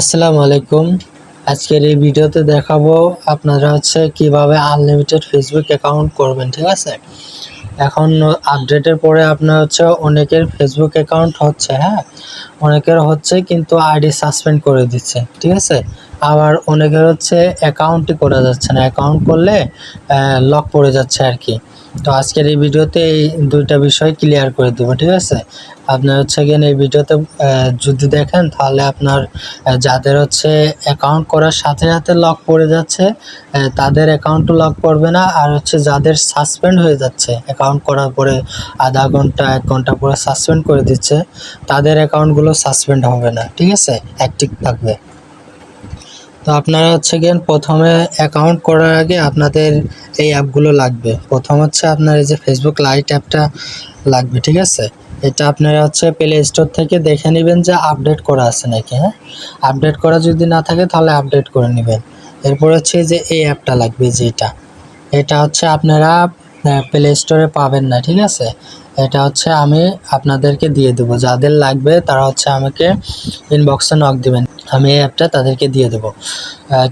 আসসালামু আলাইকুম। আজকের এই ভিডিওতে দেখাবো আপনারা হচ্ছে কীভাবে আনলিমিটেড ফেসবুক অ্যাকাউন্ট করবেন, ঠিক আছে? এখন আপডেটের পরে আপনার হচ্ছে অনেকের ফেসবুক অ্যাকাউন্ট হচ্ছে হ্যাঁ? অনেকের হচ্ছে কিন্তু আইডি সাসপেন্ড করে দিচ্ছে, ঠিক আছে? আবার অনেকের হচ্ছে অ্যাকাউন্টই করা যাচ্ছে না। অ্যাকাউন্ট করলে লক পড়ে যাচ্ছে আর কি। তো আজকের এই ভিডিওতে এই দুইটা বিষয় ক্লিয়ার করে দেবো, ঠিক আছে? আপনার হচ্ছে গিয়ে এই ভিডিওতে যদি দেখেন তাহলে আপনার যাদের হচ্ছে অ্যাকাউন্ট করার সাথে সাথে লক পড়ে যাচ্ছে তাদের অ্যাকাউন্টও লক পড়বে না, আর হচ্ছে যাদের সাসপেন্ড হয়ে যাচ্ছে অ্যাকাউন্ট করার পরে আধা ঘণ্টা, এক ঘণ্টা পরে সাসপেন্ড করে দিচ্ছে, তাদের অ্যাকাউন্টগুলো সাসপেন্ড হবে না, ঠিক আছে? অ্যাক্টিভ থাকবে। তো আপনারা হচ্ছে গিয়ে প্রথমে অ্যাকাউন্ট করার আগে আপনাদের এই অ্যাপগুলো লাগবে। প্রথম হচ্ছে আপনার এই যে ফেসবুক লাইট অ্যাপটা লাগবে, ঠিক আছে? এটা আপনারা হচ্ছে প্লে স্টোর থেকে দেখে নেবেন যে আপডেট করা আছে নাকি হ্যাঁ? আপডেট করা যদি না থাকে তাহলে আপডেট করে নেবেন। এরপর হচ্ছে যে এই অ্যাপটা লাগবে যেটা। এটা হচ্ছে আপনারা প্লে স্টোরে পাবেন না, ঠিক আছে? এটা হচ্ছে আমি আপনাদেরকে দিয়ে দেবো। যাদের লাগবে তারা হচ্ছে আমাকে ইনবক্সে নক দিবেন। আমি এই অ্যাপটা তাদেরকে দিয়ে দেবো।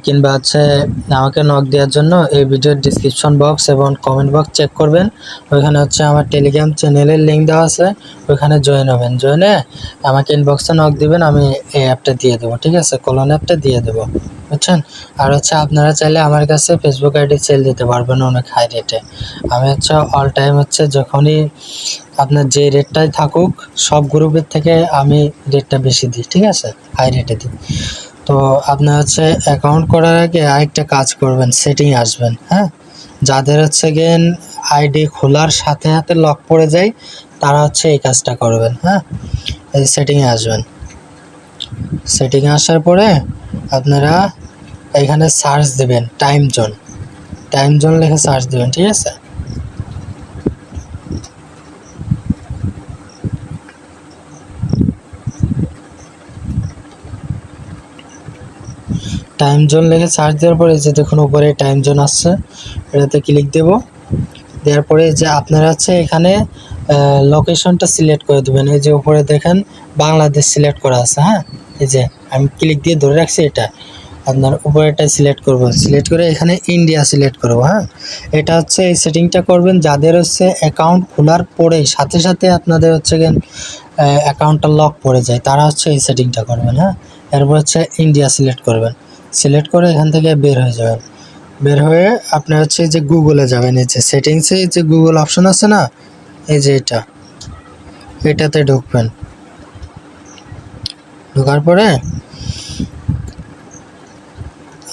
কিংবা হচ্ছে আমাকে নক দেওয়ার জন্য এই ভিডিওর ডিসক্রিপশন বক্স এবং কমেন্ট বক্স চেক করবেন। ওইখানে হচ্ছে আমার টেলিগ্রাম চ্যানেলের লিঙ্ক দেওয়া আছে, ওইখানে জয়েন হবেন। জয়েনে আমাকে ইনবক্সে নক দিবেন, আমি এই অ্যাপটা দিয়ে দেবো, ঠিক আছে? কলন অ্যাপটা দিয়ে দেবো, বুঝছেন? আর হচ্ছে আপনারা চাইলে আমার কাছে ফেসবুক আইডি সেল দিতে পারবেন অনেক হাই রেটে আমি হচ্ছে অল টাইম হচ্ছে যখনই আপনার যে রেটটাই থাকুক, সব গ্রুপের থেকে আমি রেটটা বেশি দিই, ঠিক আছে? হাই রেটে দিই। তো আপনার হচ্ছে অ্যাকাউন্ট করার আগে আরেকটা কাজ করবেন সেটিং আসবেন হ্যাঁ? যাদের হচ্ছে গেন আইডি খোলার সাথে সাথে লক পড়ে যায়, তারা হচ্ছে এই কাজটা করবেন হ্যাঁ? এই সেটিংয়ে আসবেন। সেটিংয়ে আসার পরে আপনারা এখানে সার্চ দেবেন টাইম জোন টাইম জোন লিখে সার্চ দেবেন, ঠিক আছে? টাইম জোন লিখে সার্চ দেওয়ার পরে যে দেখুন উপরে টাইম জোন আসছে, এটাতে ক্লিক দেব। দেওয়ার পরে যে আপনারা হচ্ছে এখানে লোকেশনটা সিলেক্ট করে দেবেন। এই যে উপরে দেখেন বাংলাদেশ সিলেক্ট করা আছে হ্যাঁ? এই যে আমি ক্লিক দিয়ে ধরে রাখছি এটা। আপনার উপরেটা সিলেক্ট করব। সিলেক্ট করে এখানে ইন্ডিয়া সিলেক্ট করব হ্যাঁ? এটা হচ্ছে এই সেটিংটা করবেন, যাদের হচ্ছে অ্যাকাউন্ট খোলার পরেই সাথে সাথে আপনাদের হচ্ছে অ্যাকাউন্টটা লক পড়ে যায়, তারা হচ্ছে এই সেটিংটা করবেন হ্যাঁ? এরপর হচ্ছে ইন্ডিয়া সিলেক্ট করবেন। সিলেক্ট করে এখান থেকে বের হয়ে যাবেন। বের হয়ে আপনি হচ্ছে যে গুগলে যাবেন, এই যে সেটিংসে যে গুগল অপশন আছে না, এই যে এটা, এটাতে ঢুকবেন। ঢোকার পরে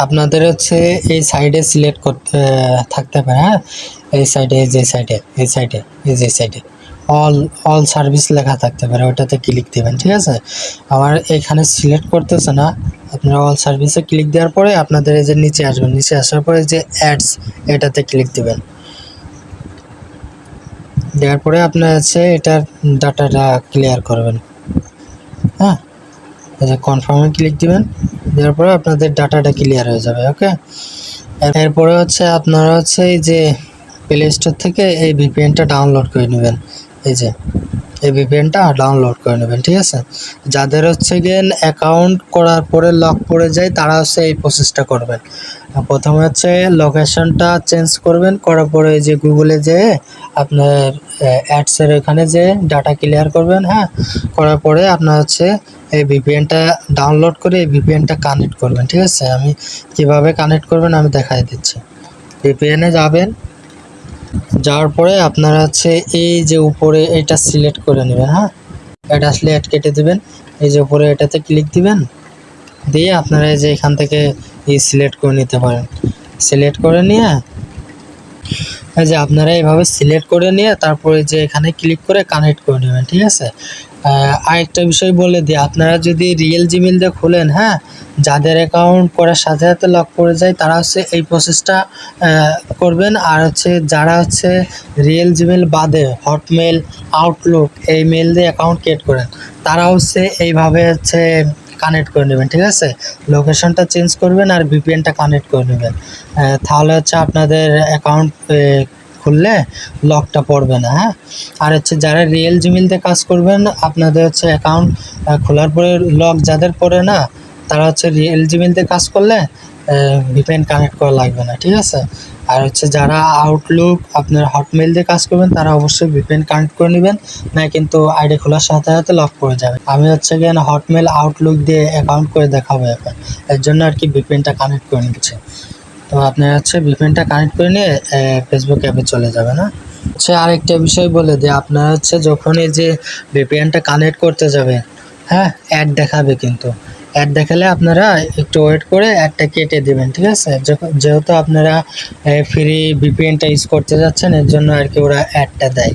আপনাদের হচ্ছে এই সাইডে সিলেক্ট করতে, থাকতে পারে হ্যাঁ? এই সাইডে এই যে সাইডে এই সাইডে এই যে সাইডে অল অল সার্ভিস লেখা থাকতে পারে ওটাতে ক্লিক দেবেন, ঠিক আছে? আমার এখানে সিলেক্ট করতেছে না, আপনারা অল সার্ভিসে ক্লিক দেওয়ার পরে আপনাদের এই যে নিচে আসবেন নিচে আসার পরে যে অ্যাডস এটাতে ক্লিক দেবেন। দেওয়ার পরে আপনার হচ্ছে এটার ডাটাটা ক্লিয়ার করবেন। হ্যাঁ? কনফার্মে ক্লিক দিবেন, দেওয়ার পরে আপনাদের ডাটাটা ক্লিয়ার হয়ে যাবে ওকে এরপরে হচ্ছে আপনারা হচ্ছে এই যে প্লে স্টোর থেকে এই ভিপিএনটা ডাউনলোড করে নেবেন। এই যে, এই ভিপিএনটা ডাউনলোড করে নেবেন, ঠিক আছে? যাদের হচ্ছে গিয়ে অ্যাকাউন্ট করার পরে লক পড়ে যায়, তারা হচ্ছে এই প্রসেসটা করবেন। প্রথমে হচ্ছে লোকেশনটা চেঞ্জ করবেন, করার পরে যে গুগলে যেয়ে আপনার অ্যাডসের এখানে যে ডাটা ক্লিয়ার করবেন হ্যাঁ? করার পরে আপনার হচ্ছে এই ভিপিএনটা ডাউনলোড করে এই ভিপিএনটা কানেক্ট করবেন, ঠিক আছে? আমি কীভাবে কানেক্ট করবেন আমি দেখাই দিচ্ছি। ভিপিএনে যাবেন যাওয়ার পরে আপনারা হচ্ছে এই যে উপরে এটা সিলেক্ট করে নেবেন হ্যাঁ? এটা আসলে অ্যাড কেটে দেবেন। এই যে উপরে এটাতে ক্লিক দিবেন। দিয়ে আপনারা যে এখান থেকে এই সিলেক্ট করে নিতে পারেন। সিলেক্ট করে নিয়ে এই যে আপনারা এইভাবে সিলেক্ট করে নিয়ে তারপরে যে এখানে ক্লিক করে কানেক্ট করে নেবেন, ঠিক আছে? আরেকটা বিষয় বলে দিই, আপনারা যদি রিয়েল জিমেল দিয়ে খোলেন হ্যাঁ যাদের অ্যাকাউন্ট করার সাথে সাথে লক করে যায়, তারা হচ্ছে এই প্রসেসটা করবেন। আর হচ্ছে যারা হচ্ছে রিয়েল জিমেল বাদে হটমেল আউটলুক এই মেল দিয়ে অ্যাকাউন্ট ক্রিয়েট করেন, তারা হচ্ছে এইভাবে হচ্ছে কানেক্ট করে নেবেন, ঠিক আছে? লোকেশনটা চেঞ্জ করবেন আর ভিপিএনটা কানেক্ট করে নেবেন। তাহলে হচ্ছে আপনাদের অ্যাকাউন্ট খুললে লকটা পড়বে না হ্যাঁ? আর হচ্ছে যারা রিয়েল জিমেলতে কাজ করবেন, আপনাদের হচ্ছে অ্যাকাউন্ট খোলার পরে লক যাদের পড়ে না, তারা হচ্ছে রিয়েল দিয়ে কাজ করলে ভিপিএন কানেক্ট করা লাগবে না, ঠিক আছে? আর হচ্ছে যারা আউটলুক আপনার হটমেল দিয়ে কাজ করবেন, তারা অবশ্যই ভিপিএন কানেক্ট করে নেবেন, না কিন্তু আইডি খোলার সাথে সাথে লক করে যাবে। আমি হচ্ছে গিয়ে হটমেল আউটলুক দিয়ে অ্যাকাউন্ট করে দেখাবো এখন। এর জন্য আর কি ভিপিএনটা কানেক্ট করে নিচ্ছে। তো আপনি হচ্ছে ভিপিএনটা কানেক্ট করে নিয়ে ফেসবুক অ্যাপে চলে যাবেন হ্যাঁ? হচ্ছে আরেকটা বিষয় বলে দিই আপনার হচ্ছে যখন এই যে ভিপিএনটা কানেক্ট করতে যাবে হ্যাঁ অ্যাড দেখাবে কিন্তু। অ্যাড দেখালে আপনারা একটু ওয়েট করে অ্যাডটা কেটে দেবেন, ঠিক আছে? যেহেতু আপনারা ফ্রি ভিপিএনটা ইউজ করতে যাচ্ছেন, এর জন্য আর কি ওরা অ্যাডটা দেয়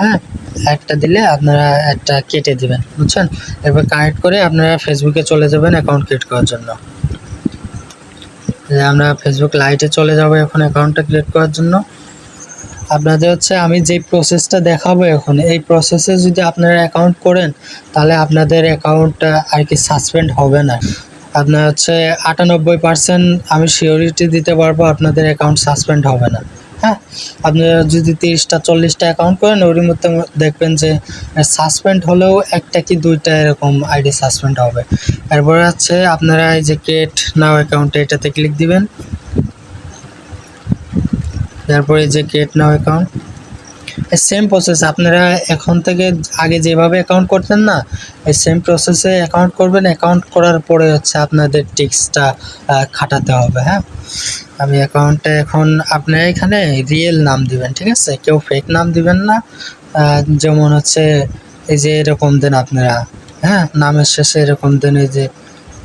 হ্যাঁ? অ্যাডটা দিলে আপনারা অ্যাডটা কেটে দিবেন, বুঝছেন? এরপর কানেক্ট করে আপনারা ফেসবুকে চলে যাবেন অ্যাকাউন্ট ক্রিয়েট করার জন্য। আমরা ফেসবুক লাইটে চলে যাব এখন অ্যাকাউন্টটা ক্রিয়েট করার জন্য। আপনাদের হচ্ছে আমি যে প্রসেসটা দেখাবো এখন, এই প্রসেসে যদি আপনারা অ্যাকাউন্ট করেন, তাহলে আপনাদের অ্যাকাউন্টটা আর কি সাসপেন্ড হবে না। আপনার হচ্ছে আটানব্বই পার্সেন্ট আমি সিওরিটি দিতে পারব, আপনাদের অ্যাকাউন্ট সাসপেন্ড হবে না। হ্যাঁ আপনারা যদি তিরিশটা, চল্লিশটা অ্যাকাউন্ট করেন ওর মধ্যে দেখবেন যে সাসপেন্ড হলেও একটা কি দুইটা এরকম আইডি সাসপেন্ড হবে। এরপরে হচ্ছে আপনারা এই যে ক্রিয়েট নাও অ্যাকাউন্টে এটাতে ক্লিক দিবেন। তারপরে যে create now account same process আপনারা এখন থেকে আগে যেভাবে অ্যাকাউন্ট করতেন না, এই সেম প্রসেসে অ্যাকাউন্ট করবেন। অ্যাকাউন্ট করার পরে হচ্ছে আপনাদের টিক্সটা খাটাতে হবে হ্যাঁ? আমি অ্যাকাউন্টে এখন আপনারা এখানে রিয়েল নাম দিবেন, ঠিক আছে? কেউ ফেক নাম দিবেন না যেমন হচ্ছে এই যে এরকম দেন আপনারা হ্যাঁ? নামের শেষে এরকম দেন, এই যে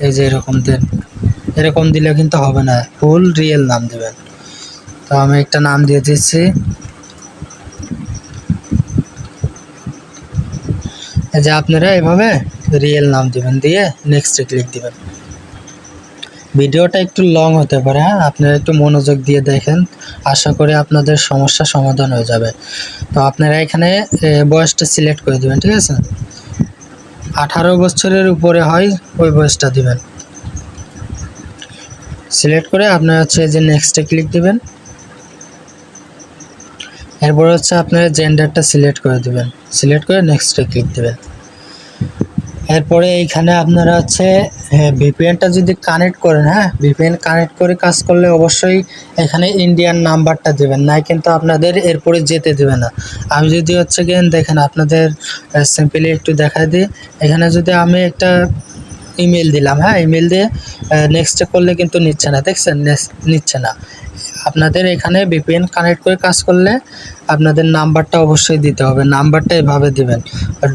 এই যে এরকম দেন। এরকম দিলে কিন্তু হবে না ফুল রিয়েল নাম দিবেন। তো আমি একটা নাম দিয়ে দিচ্ছি। যে আপনারা এভাবে রিয়েল নাম দিবেন, দিয়ে নেক্সটে ক্লিক দিবেন। ভিডিওটা একটু লং হতে পারে হ্যাঁ? আপনারা একটু মনোযোগ দিয়ে দেখেন, আশা করি আপনাদের সমস্যা সমাধান হয়ে যাবে। তো আপনারা এখানে বয়সটা সিলেক্ট করে দেবেন, ঠিক আছে? আঠারো বছরের উপরে হয়, ওই বয়সটা দিবেন। সিলেক্ট করে আপনারা হচ্ছে যে নেক্সটে ক্লিক দিবেন। এরপর হচ্ছে আপনারা জেন্ডারটা সিলেক্ট করে দেবেন। সিলেক্ট করে নেক্সটে ক্লিক দেবেন। এরপরে এইখানে আপনারা হচ্ছে ভিপিএনটা যদি কানেক্ট করেন হ্যাঁ ভিপিএন কানেক্ট করে কাজ করলে অবশ্যই এখানে ইন্ডিয়ান নাম্বারটা দেবেন। নাই কিন্তু আপনাদের এরপরে যেতে দেবে না। আমি যদি হচ্ছে গিয়ে, দেখেন আপনাদের সিম্পলি একটু দেখাই দিই। এখানে যদি আমি একটা ইমেল দিলাম হ্যাঁ ইমেল দিয়ে নেক্সটে করলে কিন্তু নিচ্ছে না, দেখছেন? নিচ্ছে না। আপনাদের এখানে ভিপিএন কানেক্ট করে কাজ করলে আপনাদের নাম্বারটা অবশ্যই দিতে হবে। নাম্বারটা এভাবে দিবেন।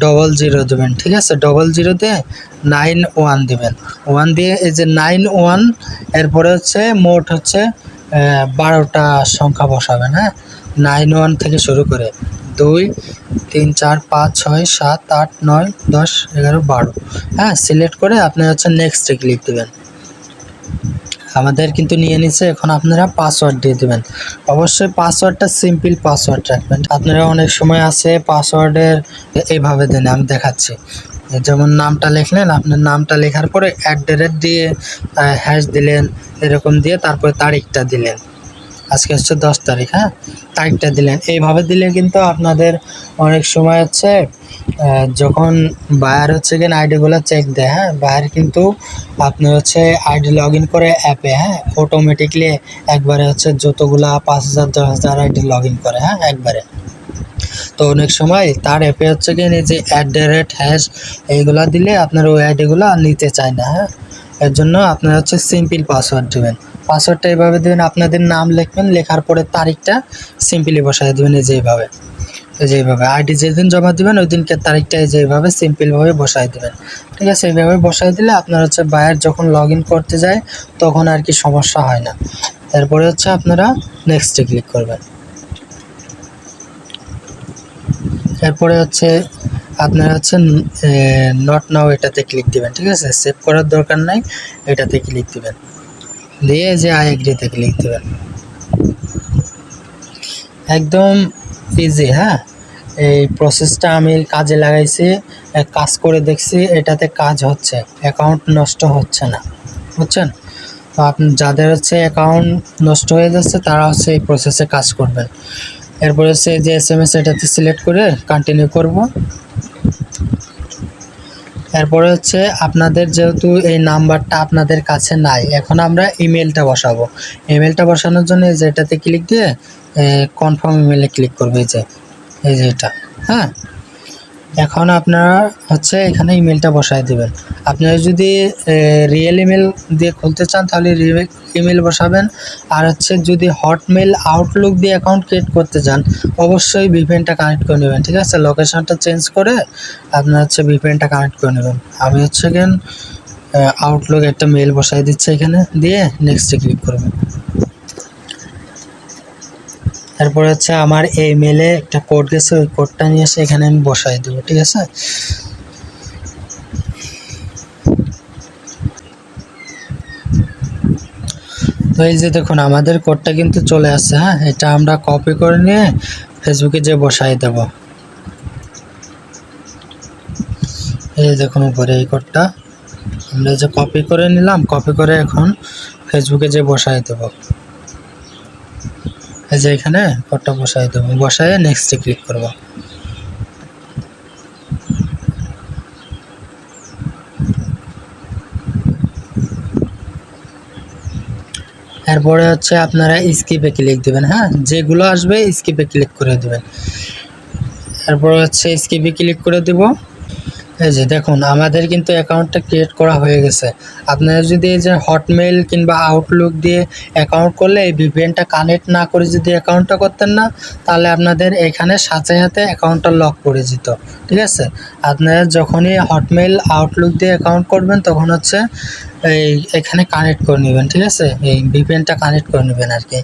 ডবল জিরো দেবেন, ঠিক আছে? ডবল জিরো দিয়ে নাইন ওয়ান দিবেন। ওয়ান দিয়ে এই যে নাইন ওয়ান এরপরে হচ্ছে মোট হচ্ছে বারোটা সংখ্যা বসাবেন হ্যাঁ? নাইন ওয়ান থেকে শুরু করে দুই, তিন, চার, পাঁচ, ছয়, সাত, আট, নয়, দশ, এগারো, বারো হ্যাঁ? সিলেক্ট করে আপনি হচ্ছে নেক্সটে ক্লিক দেবেন। আমাদের কিন্তু নিয়ে নিচ্ছে এখন আপনারা পাসওয়ার্ড দিয়ে দেবেন। অবশ্যই পাসওয়ার্ডটা সিম্পল পাসওয়ার্ড রাখবেন। আপনারা অনেক সময় আছে পাসওয়ার্ডের এইভাবে দেন, আমি দেখাচ্ছি। যেমন নামটা লিখলেন, আপনার নামটা লেখার পরে অ্যাট রেট দিয়ে হ্যাশ দিলেন, এরকম দিয়ে, তারপরে তারিখটা দিলেন। আজকে হচ্ছে দশ তারিখ হ্যাঁ? তারিখটা দিলেন। এইভাবে দিলে কিন্তু আপনাদের অনেক সময় হচ্ছে যখন বায়ার হচ্ছে কিনা আইডিগুলো চেক দেয় হ্যাঁ? বায়ার কিন্তু আপনার হচ্ছে আইডি লগ ইন করে অ্যাপে হ্যাঁ? অটোমেটিকলি একবারে হচ্ছে যতগুলা পাঁচ হাজার, দশ হাজার আইডি লগ ইন করে হ্যাঁ? একবারে। তো অনেক সময় তার অ্যাপে হচ্ছে কি যে অ্যাট দ্য রেট হ্যাশ এইগুলা দিলে আপনার ওই আইডিগুলো নিতে চায় না হ্যাঁ? এর জন্য আপনার হচ্ছে সিম্পল পাসওয়ার্ড দেবেন। পাসওয়ার্ডটা এভাবে দেবেন, আপনাদের নাম লিখবেন, লেখার পরে তারিখটা সিম্পলি বসায় দেবেন, এই যে এইভাবে। এই যে এইভাবে। আইডি যেদিন জমা দেবেন, ওই দিনকে তারিখটা এই যে এইভাবে সিম্পলভাবে বসায় দেবেন। ঠিক আছে? এইভাবে বসায় দিলে আপনার হচ্ছে বায়ার যখন লগ করতে যায়, তখন আর কি সমস্যা হয় না। এরপরে হচ্ছে আপনারা নেক্সটে ক্লিক করবেন। এরপরে হচ্ছে আপনারা হচ্ছে নট নাও এটাতে ক্লিক দিবেন। ঠিক আছে? সেভ করার দরকার নাই, এটাতে ক্লিক দিবেন। দিয়ে যে আই এগ্রি থেকে ক্লিক দিবেন একদম ইজি হ্যাঁ? এই প্রসেসটা আমি কাজে লাগাইছি কাজ করে দেখছি, এটাতে কাজ হচ্ছে অ্যাকাউন্ট নষ্ট হচ্ছে না, বুঝছেন? তো আপনি যাদের হচ্ছে অ্যাকাউন্ট নষ্ট হয়ে যাচ্ছে, তারা হচ্ছে এই প্রসেসে কাজ করবেন। এরপরে হচ্ছে যে এস এম এস এটাতে সিলেক্ট করে কন্টিনিউ করব। এরপরে হচ্ছে আপনাদের যেহেতু এই নাম্বারটা আপনাদের কাছে নাই, এখন আমরা ইমেলটা বসাবো। ইমেলটা বসানোর জন্য এই যে এটাতে ক্লিক দিয়ে কনফার্ম ইমেলে ক্লিক করবে এই যে এই যে এটা হ্যাঁ? এখন আপনারা হচ্ছে এখানে ইমেলটা বসায় দেবেন। আপনারা যদি রিয়েল ইমেল দিয়ে খুলতে চান, তাহলে ইমেল বসাবেন। আর হচ্ছে যদি হটমেল আউটলুক দিয়ে অ্যাকাউন্ট ক্রিয়েট করতে চান, অবশ্যই ভিপিএনটা কানেক্ট করে নেবেন, ঠিক আছে? লোকেশনটা চেঞ্জ করে আপনার হচ্ছে ভিপিএনটা কানেক্ট করে নেবেন। আমি হচ্ছে গেন আউটলুক একটা মেল বসাই দিচ্ছি এখানে, দিয়ে নেক্সটে ক্লিক করবেন। তারপরে হচ্ছে আমার এই মেলে একটা কোড গেছে, ওই কোডটা নিয়ে এসে এখানে আমি বসাই দেবো, ঠিক আছে? তো এই যে দেখুন, আমাদের কোডটা কিন্তু চলে আসছে হ্যাঁ? এটা আমরা কপি করে নিয়ে ফেসবুকে যে বসাই দেব। এই দেখুন উপরে এই কোডটা আমরা যে কপি করে নিলাম কপি করে এখন ফেসবুকে যে বসাই দেবো। এই যে এখানে কোডটা বসাই দেবো। বসায় নেক্সটে ক্লিক করব। এরপরে হচ্ছে আপনারা স্কিপে ক্লিক দেবেন হ্যাঁ? যেগুলো আসবে স্কিপে ক্লিক করে দেবেন। এরপরে হচ্ছে স্কিপে ক্লিক করে দেবো। এই যে দেখুন, আমাদের কিন্তু অ্যাকাউন্টটা ক্রিয়েট করা হয়ে গেছে। আপনারা যদি এই যে হটমেল কিংবা আউটলুক দিয়ে অ্যাকাউন্ট করলে এই ভিপিএনটা কানেক্ট না করে যদি অ্যাকাউন্টটা করতেন না, তাহলে আপনাদের এখানে সাথে সাথে অ্যাকাউন্টটা লক করে যেত ঠিক আছে? আপনারা যখনই হটমেল আউটলুক দিয়ে অ্যাকাউন্ট করবেন, তখন হচ্ছে এই এখানে কানেক্ট করে নেবেন, ঠিক আছে? এই ভিপিএনটা কানেক্ট করে নেবেন আর কি।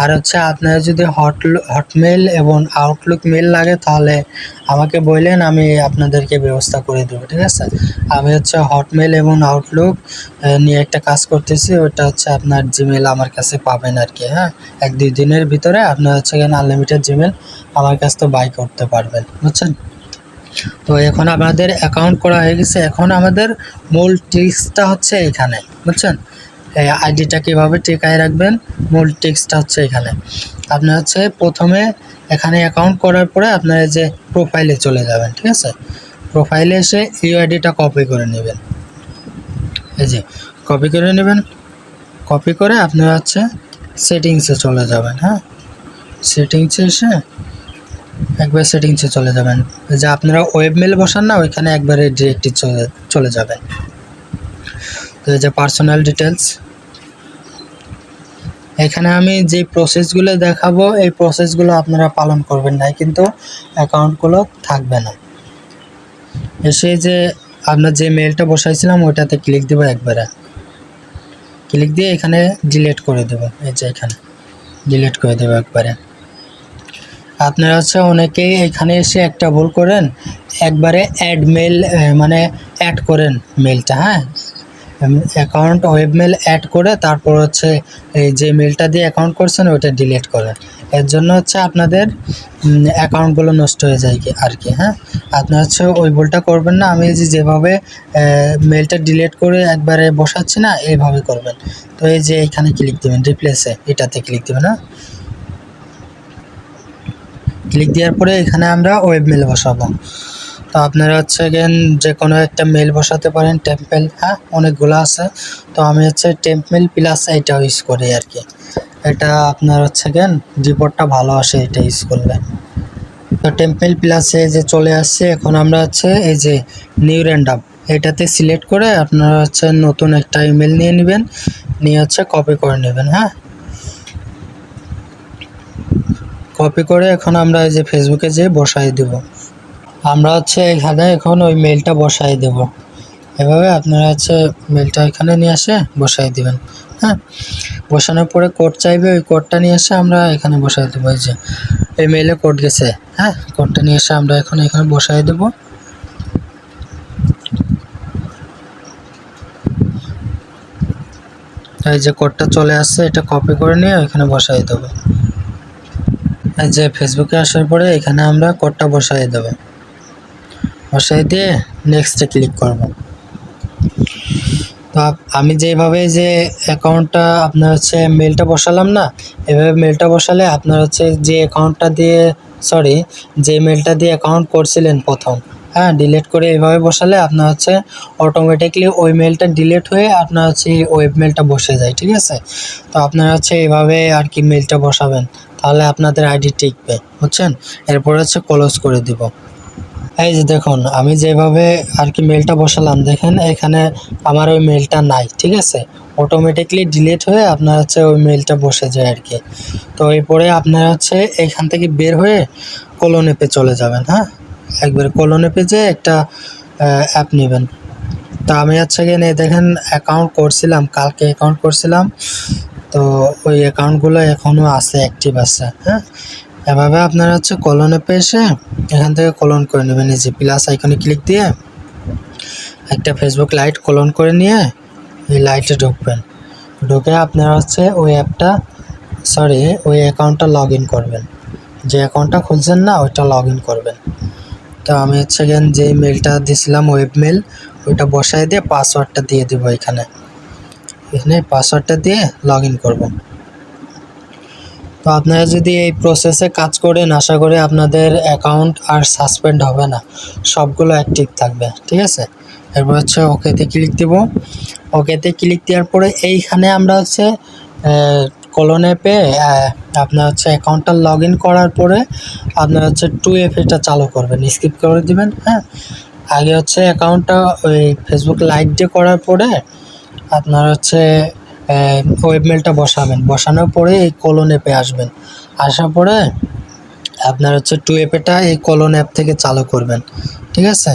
আর হচ্ছে আপনারা যদি হট হটমেল এবং আউটলুক মেল লাগে, তাহলে আমাকে বললেন, আমি আপনাদেরকে ব্যবস্থা করে দেবো, ঠিক আছে? আমি হচ্ছে হটমেল এবং আউটলুক নিয়ে একটা কাজ করতেছি, ওটা হচ্ছে আপনার জিমেল আমার কাছে পাবেন আর কি হ্যাঁ? এক দুই দিনের ভিতরে আপনার হচ্ছে আনলিমিটেড জিমেল আমার কাছ তো বাই করতে পারবেন, বুঝছেন? তো এখন আমাদের অ্যাকাউন্ট করা হয়ে গেছে। এখন আমাদের মূল ট্রিক্সটা হচ্ছে এখানে, বুঝছেন? আইডিটা কীভাবে টেকায় রাখবেন? মূল ট্রিক্সটা হচ্ছে এখানে। আপনি হচ্ছে প্রথমে এখানে অ্যাকাউন্ট করার পরে আপনার যে প্রোফাইলে চলে যাবেন, ঠিক আছে? প্রোফাইলে এসে ইউআইডিটা কপি করে নেবেন। এই যে কপি করে নেবেন। কপি করে আপনার হচ্ছে সেটিংসে চলে যাবেন হ্যাঁ? সেটিংসে এসে একবার সেটিংসে চলে যাবেন। যে আপনারা ওয়েব মেল বসান না, ওইখানে একবারে ডিরেক্টলি চলে চলে যাবেন। তো এই যে পার্সোনাল ডিটেলস এখানে আমি যে প্রসেসগুলো দেখাবো, এই প্রসেসগুলো আপনারা পালন করবেন না, কিন্তু অ্যাকাউন্টগুলো থাকবে না। এসে যে আপনার যে মেলটা বসাইছিলাম, ওইটাতে ক্লিক দেবো একবারে। ক্লিক দিয়ে এখানে ডিলিট করে দেবো, এই যে এখানে। ডিলিট করে দেবো একবারে। আপনারা হচ্ছে অনেকেই এখানে এসে একটা ভুল করেন, একবারে অ্যাড মেল মানে অ্যাড করেন মেলটা হ্যাঁ? অ্যাকাউন্ট ওয়েব মেল অ্যাড করে তারপর হচ্ছে এই যে মেলটা দিয়ে অ্যাকাউন্ট করছেন, ওইটা ডিলিট করেন। এর জন্য হচ্ছে আপনাদের অ্যাকাউন্টগুলো নষ্ট হয়ে যায় কি, আর কি হ্যাঁ? আপনার হচ্ছে ওই ভুলটা করবেন না, আমি যে যেভাবে মেলটা ডিলিট করে একবারে বসাচ্ছি না, এইভাবে করবেন। তো এই যে এখানে ক্লিক দেবেন রিপ্লেসে এটাতে ক্লিক দেবেন হ্যাঁ? ক্লিক দেওয়ার পরে এখানে আমরা ওয়েব মেল বসাবো। তো আপনারা হচ্ছে গেন যে কোনো একটা মেল বসাতে পারেন টেম্পেল হ্যাঁ অনেকগুলো আছে। তো আমি হচ্ছে টেম্পমেল প্লাস এটা ইউজ করি আর কি এটা আপনার হচ্ছে গেন রিপোর্টটা ভালো আসে এটা ইউজ করলে। তো টেম্পেল প্লাসে যে চলে আসছে, এখন আমরা হচ্ছে এই যে নিউ র্যান্ডাম এটাতে সিলেক্ট করে আপনারা হচ্ছে নতুন একটা ইমেল নিয়ে নেবেন, নিয়ে হচ্ছে কপি করে নেবেন হ্যাঁ। কপি করে এখন আমরা এই যে ফেসবুকে যে বসাই দেব। আমরা হচ্ছে এখানে এখন ওই মেলটা বসাই দেব। এভাবে আপনারা হচ্ছে মেলটা এখানে নিয়ে আসে বসাই দিবেন হ্যাঁ? বসানোর পরে কোড চাইবে, ওই কোডটা নিয়ে এসে আমরা এখানে বসাই দেবো। এই যে, এই মেলে কোড গেছে হ্যাঁ? কোডটা নিয়ে এসে আমরা এখন এখানে বসাই দেব। এই যে কোডটা চলে আসছে, এটা কপি করে নিয়ে এখানে বসাই দেবো। যে ফেসবুকে আসার পরে এখানে আমরা কোডটা বসাই দেবো। বসাই দিয়ে নেক্সটে ক্লিক করব। তো আমি যেভাবে যে অ্যাকাউন্টটা আপনার হচ্ছে মেলটা বসালাম না, এভাবে মেলটা বসালে আপনার হচ্ছে যে অ্যাকাউন্টটা দিয়ে সরি যে মেলটা দিয়ে অ্যাকাউন্ট করছিলেন প্রথম হ্যাঁ ডিলিট করে এইভাবে বসালে আপনার হচ্ছে অটোমেটিকলি ওই মেলটা ডিলিট হয়ে আপনার হচ্ছে ওয়েব মেলটা বসে যায়, ঠিক আছে? তো আপনারা হচ্ছে এভাবে আর কি মেলটা বসাবেন। তাহলে আপনাদের আইডি টিকবে, বুঝছেন? এরপরে হচ্ছে ক্লোজ করে দিব। এই যে দেখুন, আমি যেভাবে আর কি মেলটা বসালাম, দেখেন এখানে আমার ওই মেলটা নাই, ঠিক আছে? অটোমেটিকলি ডিলিট হয়ে আপনার হচ্ছে ওই মেলটা বসে যায় আর কি। তো এরপরে আপনারা হচ্ছে এখান থেকে বের হয়ে কোলন অ্যাপে চলে যাবেন হ্যাঁ? একবার কোলন অ্যাপে যে একটা অ্যাপ নেবেন। তা আমি হচ্ছে গিয়ে দেখেন অ্যাকাউন্ট করছিলাম, কালকে অ্যাকাউন্ট করছিলাম। তো ওই অ্যাকাউন্টগুলো এখনও আছে অ্যাক্টিভ আছে হ্যাঁ? এভাবে আপনারা হচ্ছে কলন অ্যাপে এসে এখান থেকে কলন করে নেবেন। এই যে প্লাস আইকনে ক্লিক দিয়ে একটা ফেসবুক লাইট কলন করে নিয়ে এই লাইটে ঢুকবেন। ঢুকে আপনারা হচ্ছে ওই অ্যাপটা সরি ওই অ্যাকাউন্টটা লগ ইন করবেন। যে অ্যাকাউন্টটা খুলছেন না, ওইটা লগ ইন করবেন। তো আমি হচ্ছে যে মেলটা দিয়েছিলাম ওয়েব মেল ওইটা বসাই দিয়ে পাসওয়ার্ডটা দিয়ে দেবো এখানে। এখানে পাসওয়ার্ডটা দিয়ে লগ ইন করব। তো আপনারা যদি এই প্রসেসে কাজ করেন, আশা করি আপনাদের অ্যাকাউন্ট আর সাসপেন্ড হবে না। সবগুলো অ্যাক্টিভ থাকবে, ঠিক আছে? এরপর হচ্ছে ওকেতে ক্লিক দেব। ওকেতে ক্লিক দেওয়ার পরে এইখানে আমরা হচ্ছে কলনে পেয়ে আপনার হচ্ছে অ্যাকাউন্টটা লগ ইন করার পরে আপনার হচ্ছে টু এফ চালু করবেন। স্কিপ করে দিবেন হ্যাঁ? আগে হচ্ছে অ্যাকাউন্টটা ওই ফেসবুক লাইক দিয়ে করার পরে আপনার হচ্ছে ওয়েবমেলটা বসাবেন। বসানোর পরে এই কলন অ্যাপে আসবেন। আসার পরে আপনার হচ্ছে টু অ্যাপেটা এই কলন অ্যাপ থেকে চালু করবেন। ঠিক আছে?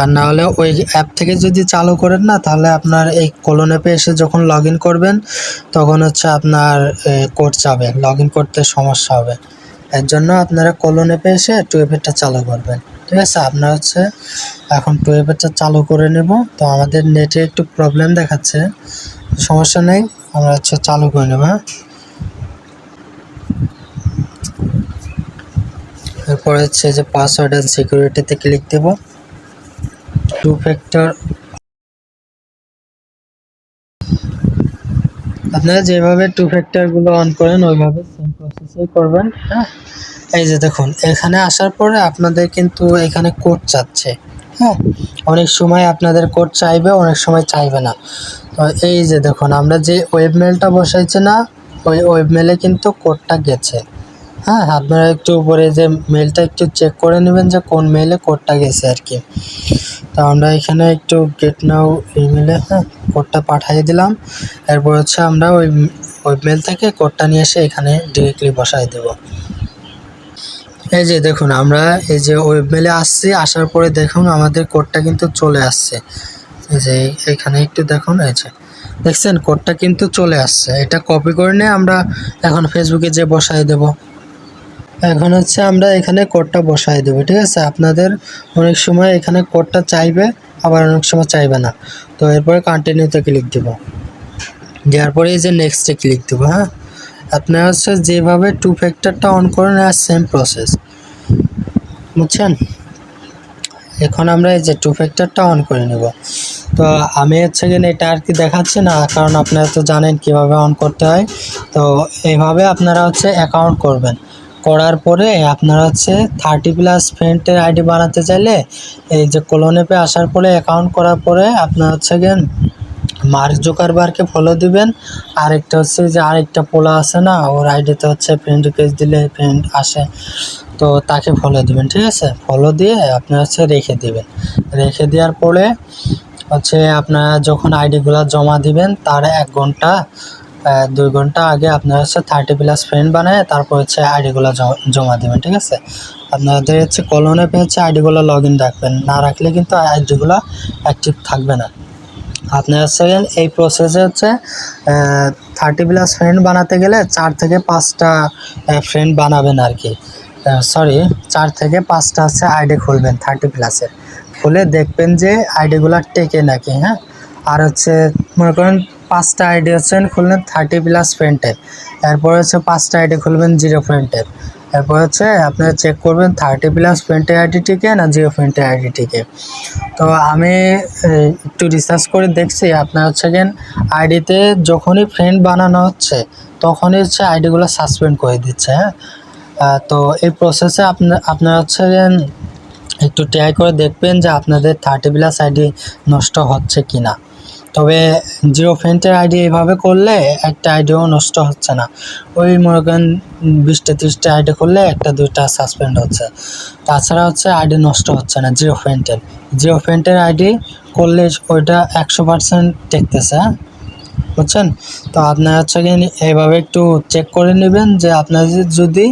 আর না হলে ওই অ্যাপ থেকে যদি চালু করেন না, তাহলে আপনার এই কলন অ্যাপে এসে যখন লগ করবেন, তখন হচ্ছে আপনার কোড চাবে। লগ করতে সমস্যা হবে। এর জন্য আপনারা কলন অ্যাপে এসে টু অ্যাপেরটা চালু করবেন। ঠিক আছে আপনার হচ্ছে এখন টু অ্যাপেরটা চালু করে নেব। তো আমাদের নেটে একটু প্রবলেম দেখাচ্ছে, সমস্যা নেই, আমরা হচ্ছে চালু করে নেব হ্যাঁ? এরপর হচ্ছে যে পাসওয়ার্ড অ্যান্ড সিকিউরিটিতে ক্লিক দেব। টু ফ্যাক্টর আপনারা যেভাবে টু ফ্যাক্টরগুলো অন করেন, ওইভাবে সেম প্রসেসেই করবেন হ্যাঁ? এই যে দেখুন, এখানে আসার পরে আপনাদের কিন্তু এখানে কোড চাচ্ছে হ্যাঁ? অনেক সময় আপনাদের কোড চাইবে, অনেক সময় চাইবে না। তো এই যে দেখুন, আমরা যে ওয়েব মেলটা বসাইছি না, ওই ওয়েব মেলে কিন্তু কোডটা গেছে হ্যাঁ? আপনারা একটু উপরে যে মেলটা একটু চেক করে নেবেন যে কোন মেলে কোডটা গেছে আর কি। তো আমরা এখানে একটু গেট নাও ইমেলে হ্যাঁ কোডটা পাঠিয়ে দিলাম। এরপর হচ্ছে আমরা ওই ওয়েব মেল থেকে কোডটা নিয়ে এসে এখানে ডিরেক্টলি বসাই দেব। এই যে দেখুন, আমরা এই যে ওয়েব মেলে আসছি, আসার পরে দেখুন আমাদের কোডটা কিন্তু চলে আসছে। এই যে এখানে একটু দেখুন, এই যে দেখছেন কোডটা কিন্তু চলে আসছে। এটা কপি করে নিয়ে আমরা এখন ফেসবুকে যে বসাই দেব। এখন হচ্ছে আমরা এখানে কোডটা বসাই দেবো, ঠিক আছে? আপনাদের অনেক সময় এখানে কোডটা চাইবে, আবার অনেক সময় চাইবে না। তো এরপরে কন্টিনিউতে ক্লিক দেব। দেওয়ার পরে এই যে নেক্সটে ক্লিক দেবো হ্যাঁ? আপনারা হচ্ছে যেভাবে টু ফ্যাক্টরটা অন করেন আর সেম প্রসেস বুঝছেন? এখন আমরা এই যে টু ফ্যাক্টরটা অন করে নেব। তো আমি হচ্ছে কিনা এটা আর কি দেখাচ্ছি না, কারণ আপনারা তো জানেন কীভাবে অন করতে হয়। তো এইভাবে আপনারা হচ্ছে অ্যাকাউন্ট করবেন। করার পরে আপনারা হচ্ছে থার্টি প্লাস ফ্রেন্ডের আইডি বানাতে চাইলে এই যে কলোনেপে আসার পরে অ্যাকাউন্ট করার পরে আপনার হচ্ছে গিয়ে মার্ক জোকারবারকে ফলো দিবেন। আরেকটা হচ্ছে যে আরেকটা পোলা আছে না, ওর আইডিতে হচ্ছে ফ্রেন্ড রিকোয়েস্ট দিলে ফ্রেন্ড আসে, তো তাকে ফলো দিবেন, ঠিক আছে? ফলো দিয়ে আপনি হচ্ছে রেখে দিবেন। রেখে দেওয়ার পরে হচ্ছে আপনারা যখন আইডিগুলো জমা দিবেন, তার এক ঘণ্টা দুই ঘণ্টা আগে আপনার হচ্ছে থার্টি প্লাস ফ্রেন্ড বানায়, তারপর হচ্ছে আইডিগুলো জমা দেবেন, ঠিক আছে? আপনাদের হচ্ছে কলনে হচ্ছে আইডিগুলো লগ ইন রাখবেন, না রাখলে কিন্তু আইডিগুলো অ্যাক্টিভ থাকবে না। আপনি হচ্ছে এই প্রসেসে হচ্ছে থার্টি প্লাস ফ্রেন্ড বানাতে গেলে চার থেকে পাঁচটা ফ্রেন্ড বানাবেন আর কি সরি চার থেকে পাঁচটা হচ্ছে আইডি খুলবেন থার্টি প্লাসের খুলে দেখবেন যে আইডিগুলো টেকে নাকি হ্যাঁ? আর হচ্ছে, মনে করেন পাঁচটা আইডি হচ্ছে খুললেন থার্টি প্লাস ফ্রেন্টের এরপর হচ্ছে পাঁচটা আইডি খুলবেন জিরো ফ্রেন্টের এরপর হচ্ছে আপনারা চেক করবেন থার্টি প্লাস ফ্রেন্টের আইডিটিকে না জিরো ফ্রেন্টের আইডিটিকে তো আমি একটু রিসার্চ করে দেখছি, আপনার হচ্ছে গেন আইডিতে যখনই ফ্রেন্ড বানানো হচ্ছে, তখনই হচ্ছে আইডিগুলো সাসপেন্ড করে দিচ্ছে হ্যাঁ? তো এই প্রসেসে আপনার আপনার হচ্ছে একটু ট্রাই করে দেখবেন যে আপনাদের থার্টি প্লাস আইডি নষ্ট হচ্ছে কি না তবে জিরো ফেন্টের আইডি এইভাবে করলে একটা আইডিও নষ্ট হচ্ছে না। ওই মনে করেন বিশটা তিরিশটা আইডি করলে একটা, দুইটা সাসপেন্ড হচ্ছে। তাছাড়া হচ্ছে আইডি নষ্ট হচ্ছে না জিরো ফেন্টের জিরো ফেন্টের আইডি করলে ওইটা একশো পার্সেন্ট হ্যাঁ বুঝছেন? তো আপনার হচ্ছে কি এইভাবে একটু চেক করে নেবেন যে আপনার যদি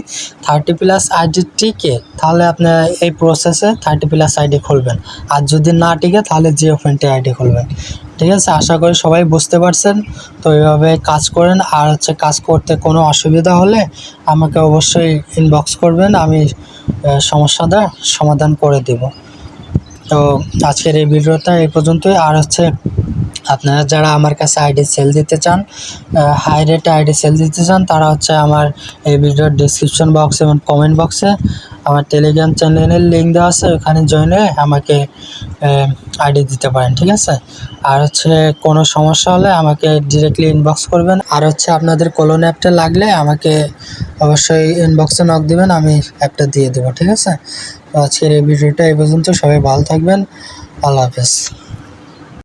থার্টি প্লাস আইডি টিকে, তাহলে আপনার এই প্রসেসে থার্টি প্লাস আইডি খুলবেন। আর যদি না টিকে, তাহলে জিও ফেন্টে আইডি খুলবেন। ঠিক আছে? আশা করি সবাই বুঝতে পারছেন। তো এইভাবে কাজ করেন। আর হচ্ছে কাজ করতে কোনো অসুবিধা হলে আমাকে অবশ্যই ইনবক্স করবেন। আমি সমস্যাটা সমাধান করে দেব। তো আজকের এই ভিডিওটা এই পর্যন্তই। আর হচ্ছে আপনারা যারা আমার কাছে আইডি সেল দিতে চান হাই রেটে আইডি সেল দিতে চান, তারা হচ্ছে আমার এই ভিডিওর ডিসক্রিপশন বক্স এবং কমেন্ট বক্সে আমার টেলিগ্রাম চ্যানেলের লিঙ্ক দেওয়া আছে, ওখানে জয়েন হয়ে আমাকে আইডি দিতে পারেন, ঠিক আছে? আর হচ্ছে কোনো সমস্যা হলে আমাকে ডিরেক্টলি ইনবক্স করবেন। আর হচ্ছে আপনাদের কোলোন অ্যাপটা লাগলে আমাকে অবশ্যই ইনবক্সে নক দিবেন, আমি অ্যাপটা দিয়ে দেবো, ঠিক আছে? আজকের এই ভিডিওটা এই পর্যন্ত, সবাই ভালো থাকবেন, আল্লাহ হাফেজ।